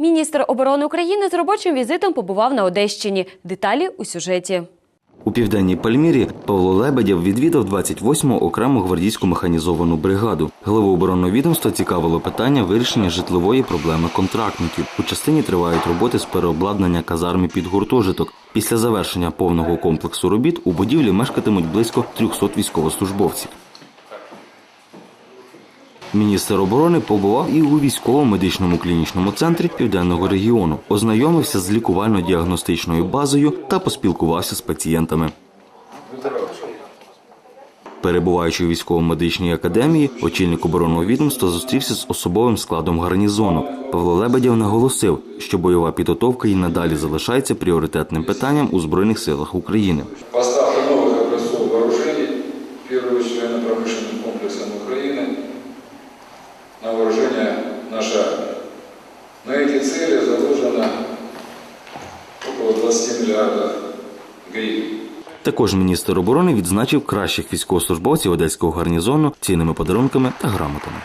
Міністр оборони України з робочим візитом побував на Одещині. Деталі у сюжеті. У південній Пальмірі Павло Лебедєв відвідав 28-му окрему гвардійську механізовану бригаду. Главу оборонного відомства цікавило питання вирішення житлової проблеми контрактників. У частині тривають роботи з переобладнання казарми під гуртожиток. Після завершення повного комплексу робіт у будівлі мешкатимуть близько 300 військовослужбовців. Міністр оборони побував і у військово-медичному клінічному центрі південного регіону, ознайомився з лікувально-діагностичною базою та поспілкувався з пацієнтами. Перебуваючи у військово-медичній академії, очільник оборонного відомства зустрівся з особовим складом гарнізону. Павло Лебедєв наголосив, що бойова підготовка і надалі залишається пріоритетним питанням у збройних силах України. Поставка новых образцов вооружений, в первую очередь военно-промышленным комплексом Вооружение нашей армии. На эти цели заложено около 20 миллиардов гривен. Також міністр оборони відзначив кращих військовослужбовців одеського гарнізону цінними подарунками та грамотами.